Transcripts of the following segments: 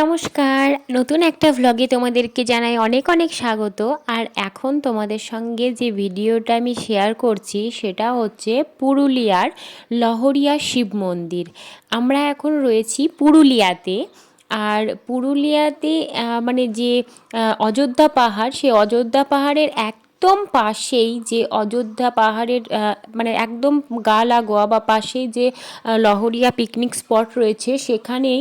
নমস্কার। নতুন একটা ভ্লগে তোমাদেরকে জানাই অনেক অনেক স্বাগত। আর এখন তোমাদের সঙ্গে যে ভিডিওটা আমি শেয়ার করছি, সেটা হচ্ছে পুরুলিয়ার লহরিয়া শিব মন্দির। আমরা এখন রয়েছি পুরুলিয়াতে। আর পুরুলিয়াতে মানে যে অযোধ্যা পাহাড় সেই অযোধ্যা পাহাড়ের এক একদম পাশেই যে অযোধ্যা পাহাড়ের মানে একদম গা লাগোয়া বা পাশেই যে লহরিয়া পিকনিক স্পট রয়েছে, সেখানেই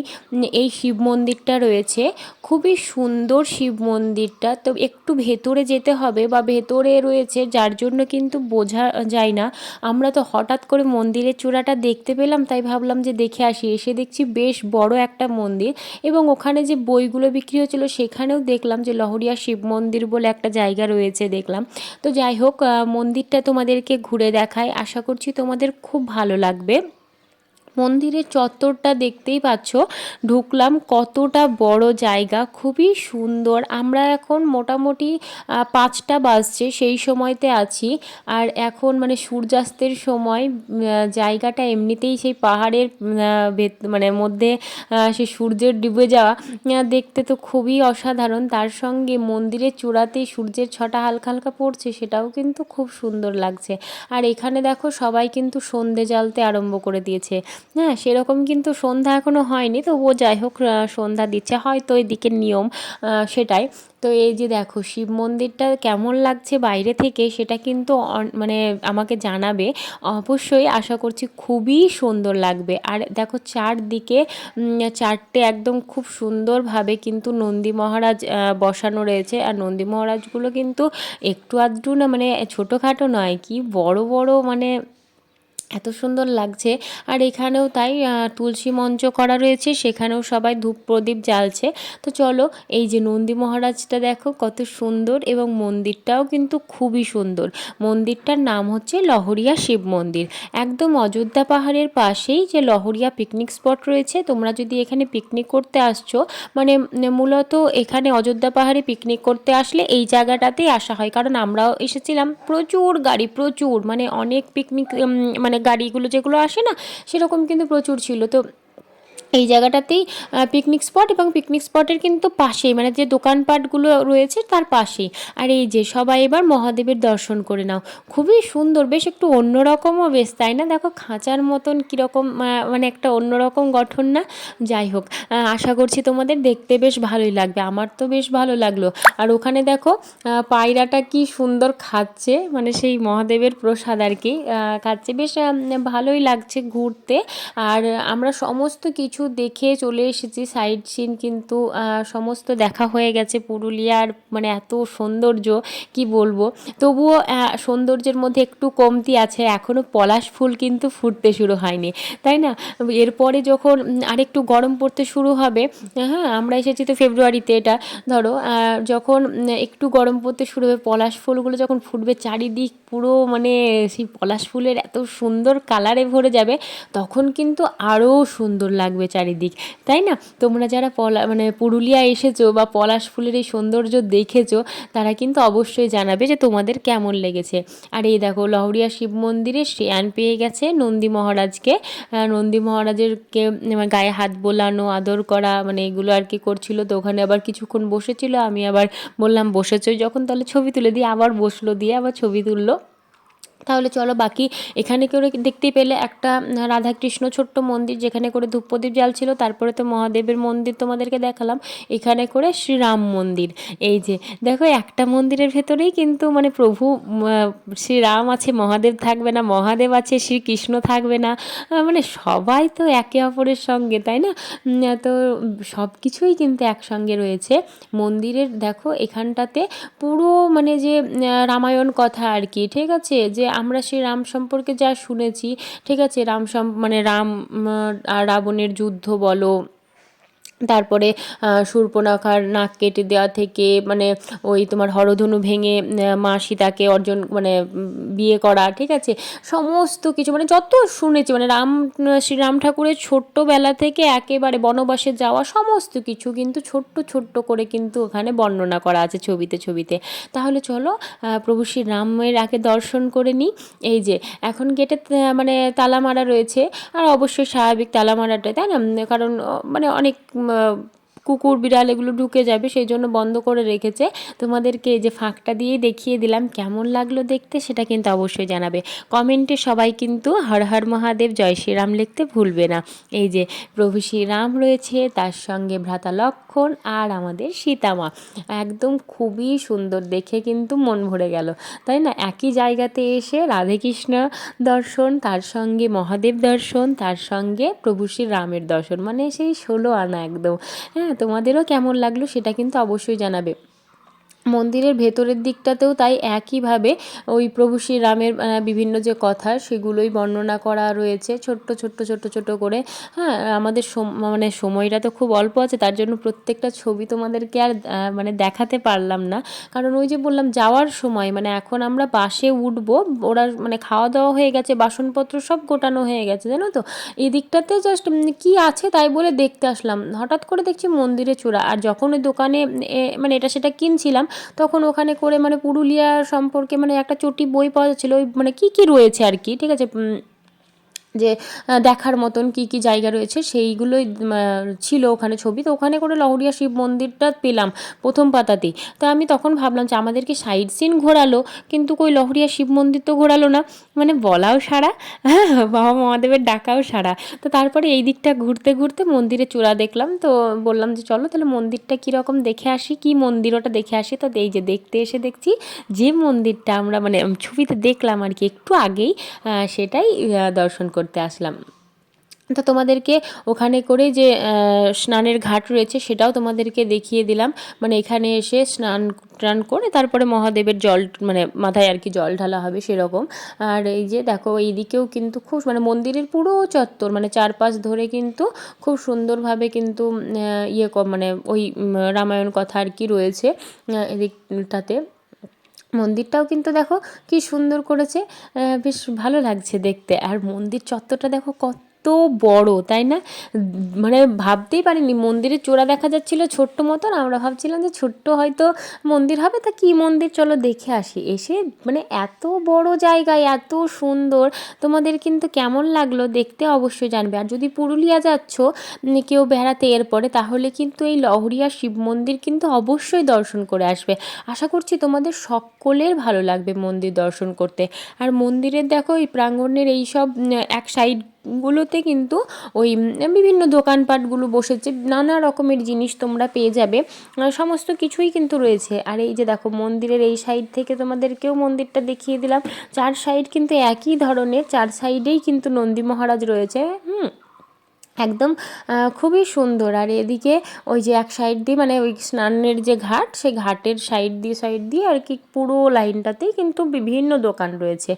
এই শিব মন্দিরটা রয়েছে। খুবই সুন্দর শিব মন্দিরটা। তো একটু ভেতরে যেতে হবে বা ভেতরে রয়েছে, যার জন্য কিন্তু বোঝা যায় না। আমরা তো হঠাৎ করে মন্দিরের চূড়াটা দেখতে পেলাম, তাই ভাবলাম যে দেখে আসি। এসে দেখছি বেশ বড় একটা মন্দির এবং ওখানে যে বইগুলো বিক্রি হচ্ছিল, সেখানেও দেখলাম যে লহরিয়া শিব মন্দির বলে একটা জায়গা রয়েছে, দেখলাম। তো যাই হোক মন্দিরটা তোমাদেরকে ঘুরে দেখায়। আশা করছি তোমাদের খুব ভালো লাগবে। মন্দিরের চত্বরটা দেখতেই পাচ্ছ। ঢুকলাম কতটা বড় জায়গা, খুবই সুন্দর। আমরা এখন মোটামুটি পাঁচটা বাজছে, সেই সময়তে আছি। আর এখন মানে সূর্যাস্তের সময় জায়গাটা এমনিতেই সেই পাহাড়ের মানে মধ্যে সেই সূর্যের ডুবে যাওয়া দেখতে তো খুবই অসাধারণ। তার সঙ্গে মন্দিরের চূড়াতেই সূর্যের ছটা হালকা হালকা পড়ছে, সেটাও কিন্তু খুব সুন্দর লাগছে। আর এখানে দেখো সবাই কিন্তু সন্ধে জ্বালতে আরম্ভ করে দিয়েছে। হ্যাঁ সেরকম কিন্তু সন্ধ্যা এখনও হয়নি। তবুও যাই হোক সন্ধ্যা দিচ্ছে। হয়তো এদিকের নিয়ম সেটাই। তো এই যে দেখো, শিব মন্দিরটা কেমন লাগছে বাইরে থেকে, সেটা কিন্তু মানে আমাকে জানাবে। অবশ্যই আশা করছি খুবই সুন্দর লাগবে। আর দেখো, চারদিকে চারটে একদম খুব সুন্দরভাবে কিন্তু নন্দী মহারাজ বসানো রয়েছে। আর নন্দী মহারাজগুলো কিন্তু একটু আধটু না মানে ছোটোখাটো নয়, কি বড় বড় মানে এত সুন্দর লাগছে। আর এখানেও তাই তুলসী মঞ্চ করা রয়েছে, সেখানেও সবাই ধূপ প্রদীপ জ্বালছে। তো চলো, এই যে নন্দী মহারাজটা দেখো, কত সুন্দর এবং মন্দিরটাও কিন্তু খুবই সুন্দর। মন্দিরটার নাম হচ্ছে লহরিয়া শিব মন্দির। একদম অযোধ্যা পাহাড়ের পাশেই যে লহরিয়া পিকনিক স্পট রয়েছে, তোমরা যদি এখানে পিকনিক করতে আসছো মানে মূলত এখানে অযোধ্যা পাহাড়ে পিকনিক করতে আসলে এই জায়গাটাতেই আসা হয়। কারণ আমরাও এসেছিলাম প্রচুর গাড়ি, প্রচুর মানে অনেক পিকনিক মানে গাড়িগুলো যেগুলো আসে না সেরকম কিন্তু প্রচুর ছিল। তো এই জায়গাটাতেই পিকনিক স্পট এবং পিকনিক স্পটের কিন্তু পাশেই মানে যে দোকানপাটগুলো রয়েছে তার পাশেই। আর এই যে সবাই এবার মহাদেবের দর্শন করে নাও। খুবই সুন্দর, বেশ একটু অন্যরকমও বেশ, তাই না? দেখো খাঁচার মতন কীরকম মানে একটা অন্যরকম গঠন না? যাই হোক আশা করছি তোমাদের দেখতে বেশ ভালোই লাগবে। আমার তো বেশ ভালো লাগল। আর ওখানে দেখো পায়রাটা কি সুন্দর খাচ্ছে মানে সেই মহাদেবের প্রসাদ আর কি খাচ্ছে। বেশ ভালোই লাগছে ঘুরতে। আর আমরা সমস্ত কিছু দেখে চলে এসেছি সাইড সিন কিন্তু সমস্ত দেখা হয়ে গেছে পুরুলিয়ার মানে এত সৌন্দর্য, কি বলব? তবুও সৌন্দর্যের মধ্যে একটু কমতি আছে। এখনও পলাশ ফুল কিন্তু ফুটতে শুরু হয়নি, তাই না? এরপরে যখন আরেকটু গরম পড়তে শুরু হবে হ্যাঁ আমরা এসেছি তো ফেব্রুয়ারিতে এটা, ধরো যখন একটু গরম পড়তে শুরু হবে, পলাশ ফুলগুলো যখন ফুটবে চারিদিক পুরো মানে সেই পলাশ ফুলের এত সুন্দর কালারে ভরে যাবে, তখন কিন্তু আরও সুন্দর লাগবে। চারিদিক, তাই না? তোমরা যারা পলা মানে পুরুলিয়া এসেছ বা পলাশ ফুলের এই সৌন্দর্য দেখেছ, তারা কিন্তু অবশ্যই জানাবে যে তোমাদের কেমন লেগেছে। আর এই দেখো, লহরিয়া শিব মন্দিরে শ্রেয়ান পেয়ে গেছে নন্দী মহারাজকে। নন্দী মহারাজেরকে মানে গায়ে হাত বোলানো, আদর করা মানে এগুলো আর কি করছিল। তো ওখানে আবার কিছুক্ষণ বসেছিল, আমি আবার বললাম বসেছো যখন, তাহলে ছবি তুলে দিয়ে আবার বসল, দিয়ে আবার ছবি তুললো। তাহলে চলো বাকি, এখানে করে দেখতে পেলে একটা রাধাকৃষ্ণ ছোট্ট মন্দির, যেখানে করে ধূপ প্রদীপ জ্বালছিল, তারপরে তো মহাদেবের মন্দির তোমাদেরকে দেখালাম, এখানে করে শ্রীরাম মন্দির। এই যে, দেখো একটা মন্দিরের ভেতরেই কিন্তু মানে প্রভু শ্রীরাম আছে, মহাদেব থাকবে না, মহাদেব আছে, শ্রীকৃষ্ণ থাকবে না মানে সবাই তো একে অপরের সঙ্গে, তাই না? তো সব কিছুই কিন্তু একসঙ্গে রয়েছে। মন্দিরের, দেখো এখানটাতে পুরো মানে যে রামায়ণ কথা আর কি, ঠিক আছে? যে আমরা সেই রাম সম্পর্কে যা শুনেছি ঠিক আছে? রাম মানে রাম রাবণের যুদ্ধ বলো তারপরে শূর্পণখার নাক কেটে দেওয়া থেকে মানে ওই তোমার হরধনু ভেঙে মা সীতাকে অর্জন মানে বিয়ে করা, ঠিক আছে? সমস্ত কিছু মানে যত শুনেছি মানে রাম শ্রীরাম ঠাকুরের ছোট্টবেলা থেকে একেবারে বনবাসে যাওয়া সমস্ত কিছু কিন্তু ছোট্ট ছোট্ট করে কিন্তু ওখানে বর্ণনা করা আছে ছবিতে ছবিতে। তাহলে চলো প্রভু শ্রীরামের আগে দর্শন করে নিই। এই যে, এখন গেটে মানে তালা মারা রয়েছে। আর অবশ্যই স্বাভাবিক তালা মারাটা তাই না? কারণ মানে অনেক alguma কুকুর, বিড়াল এগুলো ঢুকে যাবে, সেই জন্য বন্ধ করে রেখেছে। তোমাদেরকে যে ফাঁকটা দিয়ে দেখিয়ে দিলাম, কেমন লাগল দেখতে সেটা কিন্তু অবশ্যই জানাবে। কমেন্টে সবাই কিন্তু হর হর মহাদেব, জয় শ্রীরাম লিখতে ভুলবে না। এই যে প্রভু শ্রীরাম রয়েছে, তার সঙ্গে ভ্রাতা লক্ষণ আর আমাদের সীতামা। একদম খুবই সুন্দর দেখে কিন্তু মন ভরে গেল, তাই না? একই জায়গাতে এসে রাধেকৃষ্ণ দর্শন, তার সঙ্গে মহাদেব দর্শন, তার সঙ্গে প্রভু শ্রী রামের দর্শন মানে সেই ষোলো আনা একদম হ্যাঁ? তোমাদেরও কেমন লাগল সেটা কিন্তু অবশ্যই জানাবে। মন্দিরের ভেতরের দিকটাতেও তাই একইভাবে ওই প্রভু শ্রীরামের বিভিন্ন যে কথা সেগুলোই বর্ণনা করা রয়েছে। ছোট্ট ছোট্ট ছোট্ট, ছোট করে। হ্যাঁ আমাদের মানে সময়টা তো খুব অল্প আছে, তার জন্য প্রত্যেকটা ছবি তোমাদেরকে আর মানে দেখাতে পারলাম না। কারণ ওই যে বললাম, যাওয়ার সময় মানে এখন আমরা বাসে উঠবো, ওরা মানে খাওয়া দাওয়া হয়ে গেছে, বাসনপত্র সব গোটানো হয়ে গেছে, জানো তো? এই দিকটাতে জাস্ট কি আছে তাই বলে দেখতে আসলাম। হঠাৎ করে দেখছি মন্দিরে চূড়া। আর যখন ওই দোকানে মানে এটা সেটা কিনছিলাম তখন ওখানে করে মানে পুরুলিয়া সম্পর্কে মানে একটা চটি বই পাওয়া যাচ্ছিল, ওই মানে কী কী রয়েছে আর কি, ঠিক আছে? যে দেখার মতন কি কি জায়গা রয়েছে, সেইগুলোই ছিল ওখানে ছবি। তো ওখানে করে লহরিয়া শিব মন্দিরটা পেলাম প্রথম পাতাতেই। তো আমি তখন ভাবলাম যে আমাদেরকে সাইড সিন ঘোরালো? কিন্তু কই, লহরিয়া শিব মন্দির তো ঘোরালো না। মানে বলাও সারা হ্যাঁ বাবা মহাদেবের ডাকাও সারা। তো তারপরে এই দিকটা ঘুরতে ঘুরতে মন্দিরে চূড়া দেখলাম। তো বললাম যে, চলো তাহলে মন্দিরটা কীরকম দেখে আসি, কি মন্দির ওটা দেখে আসি। তো এই যে, দেখতে এসে দেখছি যে মন্দিরটা আমরা মানে ছবিতে দেখলাম আর কি, একটু আগেই সেটাই দর্শন করতে আসলাম। তো তোমাদেরকে ওখানে করে যে স্নানের ঘাট রয়েছে সেটাও তোমাদেরকে দেখিয়ে দিলাম। মানে এখানে এসে স্নান টান করে তারপরে মহাদেবের জল মানে মাথায় আর কি জল ঢালা হবে সেরকম। আর এই যে দেখো, এইদিকেও কিন্তু খুব মানে মন্দিরের পুরো চত্বর মানে চারপাশ ধরে কিন্তু খুব সুন্দরভাবে কিন্তু ইয়ে মানে ওই রামায়ণ কথা আর কি রয়েছে এদিকটাতে। মন্দিরটাও কিন্তু দেখো কি সুন্দর করেছে বেশ ভালো লাগছে দেখতে। আর মন্দির চত্বরটা দেখো কত বড়, তাই না? মানে ভাবতেই পারিনি, মন্দিরের চূড়া দেখা যাচ্ছিল ছোট্ট মতন, আমরা ভাবছিলাম যে ছোট্ট হয়তো মন্দির হবে, তা কি মন্দির? চলো দেখে আসি। এসে মানে এত বড় জায়গায়, এত সুন্দর, তোমাদের কিন্তু কেমন লাগল দেখতে অবশ্যই জানবে। আর যদি পুরুলিয়া যাচ্ছ কেউ বেড়াতে এরপরে, তাহলে কিন্তু এই লহরিয়া শিব মন্দির কিন্তু অবশ্যই দর্শন করে আসবে। আশা করছি তোমাদের সকলের ভালো লাগবে মন্দির দর্শন করতে। আর মন্দিরের দেখো, এই প্রাঙ্গণের এই সব এক এক সাইডগুলোতে কিন্তু ওই বিভিন্ন দোকানপাটগুলো বসেছে, নানা রকমের জিনিস তোমরা পেয়ে যাবে। সমস্ত কিছুই কিন্তু রয়েছে। আর এই যে দেখো, মন্দিরের এই সাইড থেকে তোমাদেরকেও মন্দিরটা দেখিয়ে দিলাম। চার সাইড কিন্তু একই ধরনের, চার সাইডেই কিন্তু নন্দী মহারাজ রয়েছে। হুম একদম খুবই সুন্দর। আর এদিকে ওই যে এক সাইড দিয়ে মানে ওই স্নানের যে ঘাট সেই ঘাটের সাইড দিয়ে সাইড দিয়ে আর কি পুরো লাইনটাতেই কিন্তু বিভিন্ন দোকান রয়েছে।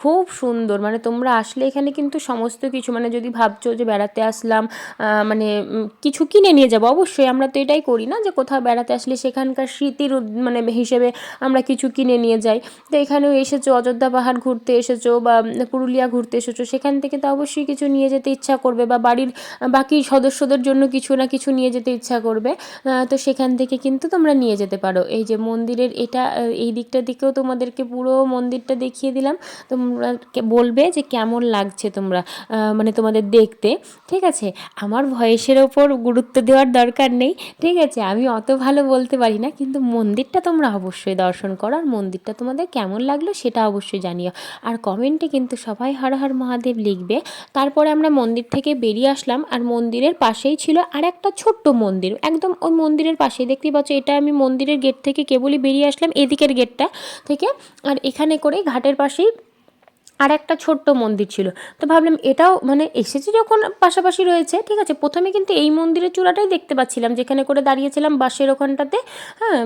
খুব সুন্দর। মানে তোমরা আসলে এখানে কিন্তু সমস্ত কিছু মানে যদি ভাবছ যে বেড়াতে আসলাম মানে কিছু কিনে নিয়ে যাব, অবশ্যই আমরা তো এটাই করি না যে কোথাও বেড়াতে আসলে সেখানকার স্মৃতির মানে হিসেবে আমরা কিছু কিনে নিয়ে যাই। তো এখানেও এসেছ, অযোধ্যা পাহাড় ঘুরতে এসেছ বা পুরুলিয়া ঘুরতে এসেছ, সেখান থেকে তো অবশ্যই কিছু নিয়ে যেতে ইচ্ছা করবে বা বাড়ির বাকি সদস্যদের জন্য কিছু না কিছু নিয়ে যেতে ইচ্ছা করবে। তো সেখান থেকে কিন্তু তোমরা নিয়ে যেতে পারো। এই যে মন্দিরের এটা এই দিকটা দিকেও তোমাদেরকে পুরো মন্দিরটা দেখিয়ে দিলাম। তোমরা বলবে যে কেমন লাগছে তোমরা মানে তোমাদের দেখতে, ঠিক আছে? আমার ভয়েসের ওপর গুরুত্ব দেওয়ার দরকার নেই, ঠিক আছে? আমি অত ভালো বলতে পারি না, কিন্তু মন্দিরটা তোমরা অবশ্যই দর্শন করো আর মন্দিরটা তোমাদের কেমন লাগল সেটা অবশ্যই জানিও। আর কমেন্টে কিন্তু সবাই হর হর মহাদেব লিখবে। তারপরে আমরা মন্দির থেকে বেরিয়ে আসলাম। আর মন্দিরের পাশেই ছিল আর একটা ছোট্ট মন্দির। একদম ওই মন্দিরের পাশেই। দেখতে পাচ্ছ, এটা আমি মন্দিরের গেট থেকে কেবলই বেরিয়ে আসলাম, এদিকের গেটটা থেকে। আর এখানে করে ঘাটের পাশেই আর একটা ছোট্ট মন্দির ছিল। তো ভাবলাম এটাও মানে এসেছে যখন পাশাপাশি রয়েছে, ঠিক আছে? প্রথমে কিন্তু এই মন্দিরের চূড়াটাই দেখতে পাচ্ছিলাম, যেখানে করে দাঁড়িয়েছিলাম বাসের ওখানটাতে। হ্যাঁ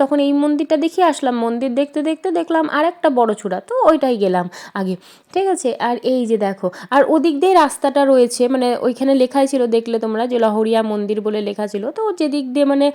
তখন এই মন্দিরটা দেখে আসলাম, মন্দির দেখতে দেখতে দেখলাম আর একটা বড় চূড়া, তো ওইটাই গেলাম আগে, ঠিক আছে? আর এই যে দেখো, আর ওদিক দিয়ে রাস্তাটা রয়েছে মানে ওইখানে লেখাই ছিল, দেখলে তোমরা যে লহরিয়া মন্দির বলে লেখা ছিল। তো যেদিক দিয়ে মানে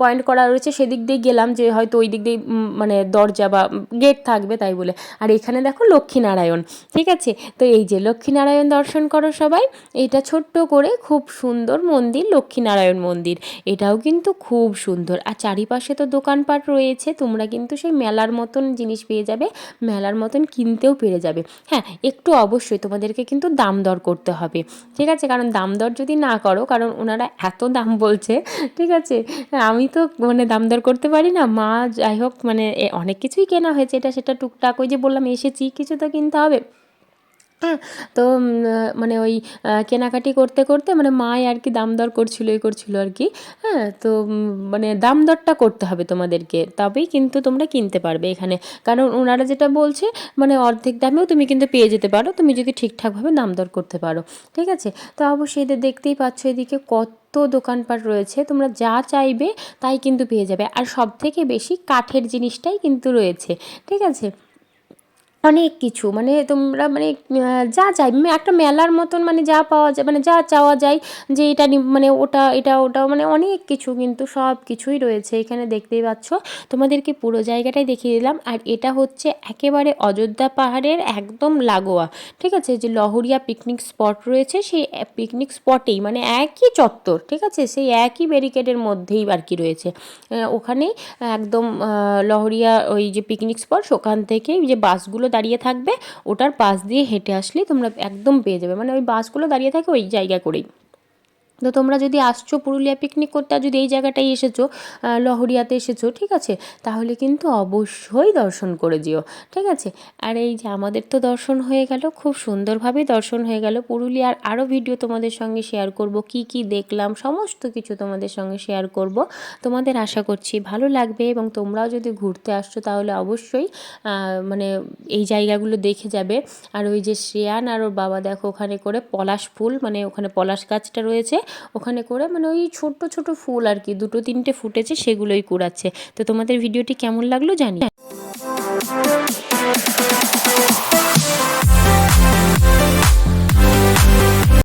পয়েন্ট করা রয়েছে, সেদিক দিয়ে গেলাম যে হয়তো ওই দিক দিয়ে মানে দরজা বা গেট থাকবে তাই বলে। আর এখানে দেখো লক্ষ্মী লক্ষ্মীনারায়ণ, ঠিক আছে? তো এই যে লক্ষ্মীনারায়ণ দর্শন করো সবাই, এটা ছোট্ট করে খুব সুন্দর মন্দির, লক্ষ্মীনারায়ণ মন্দির। এটাও কিন্তু খুব সুন্দর। আর চারিপাশে তো দোকানপাট রয়েছে, তোমরা কিন্তু সেই মেলার মতন জিনিস পেয়ে যাবে, মেলার মতন কিনতেও পেরে যাবে। হ্যাঁ একটু অবশ্যই তোমাদেরকে কিন্তু দাম দর করতে হবে, ঠিক আছে? কারণ দাম দর যদি না করো, কারণ ওনারা এত দাম বলছে, ঠিক আছে? আমি তো মানে দাম দর করতে পারি না। মা, যাই হোক মানে অনেক কিছুই কেনা হয়েছে। এটা সেটা টুকটাক ওই যে বললাম, এসেছি, কিছু তো কিনতে হবে। হ্যাঁ তো মানে ওই কেনাকাটি করতে করতে মানে মাই আর কি দাম দর করছিল এই করছিল আর কি। হ্যাঁ তো মানে দাম দরটা করতে হবে তোমাদেরকে, তবেই কিন্তু তোমরা কিনতে পারবে এখানে। কারণ ওনারা যেটা বলছে মানে অর্ধেক দামেও তুমি কিন্তু পেয়ে যেতে পারো, তুমি যদি ঠিকঠাকভাবে দাম দর করতে পারো, ঠিক আছে? তো অবশ্যই এদের দেখতেই পাচ্ছ এদিকে কত তো দোকানপাট রয়েছে, তোমরা যা চাইবে তাই কিন্তু পেয়ে যাবে। আর সব থেকে বেশি কাঠের জিনিসটাই কিন্তু রয়েছে, ঠিক আছে? অনেক কিছু মানে তোমরা মানে যা চাই একটা মেলার মতন মানে যা পাওয়া যায় মানে যা চাওয়া যায় যে এটা মানে ওটা, এটা ওটা মানে অনেক কিছু কিন্তু সব কিছুই রয়েছে এখানে দেখতেই পাচ্ছ। তোমাদেরকে পুরো জায়গাটাই দেখিয়ে দিলাম। আর এটা হচ্ছে একেবারে অযোধ্যা পাহাড়ের একদম লাগোয়া, ঠিক আছে? যে লহরিয়া পিকনিক স্পট রয়েছে, সেই পিকনিক স্পটেই মানে একই চত্বর, ঠিক আছে? সেই একই ব্যারিকেডের মধ্যেই আর কি রয়েছে। ওখানেই একদম লহরিয়া ওই যে পিকনিক স্পট ওখান থেকেই যে বাসগুলো দাঁড়িয়ে থাকবে, ওটার পাশ দিয়ে হেঁটে আসলেই তোমরা একদম পেয়ে যাবে। মানে ওই বাসগুলো দাঁড়িয়ে থাকে ওই জায়গা করেই। তো তোমরা যদি আসছো পুরুলিয়া পিকনিক করতে যদি এই জায়গাটায় এসেছ লহরিয়াতে এসেছ, ঠিক আছে? তাহলে কিন্তু অবশ্যই দর্শন করে যেও, ঠিক আছে? আর এই যে আমাদের তো দর্শন হয়ে গেল, খুব সুন্দরভাবে দর্শন হয়ে গেল। পুরুলিয়ার আরও ভিডিও তোমাদের সঙ্গে শেয়ার করব, কি কি দেখলাম, সমস্ত কিছু তোমাদের সঙ্গে শেয়ার করব। তোমাদের আশা করছি ভালো লাগবে এবং তোমরাও যদি ঘুরতে আসছো, তাহলে অবশ্যই মানে এই জায়গাগুলো দেখে যাবে। আর ওই যে শ্রেয়ান আর ওর বাবা, দেখো, ওখানে করে পলাশ ফুল মানে ওখানে পলাশ গাছটা রয়েছে। ওখানে করে মানে ওই ছোট্ট ছোট ফুল আর কি, দুটো তিনটে ফুটেছে সেগুলোই কুড়াচ্ছে। তো তোমাদের ভিডিওটি কেমন লাগল জানি?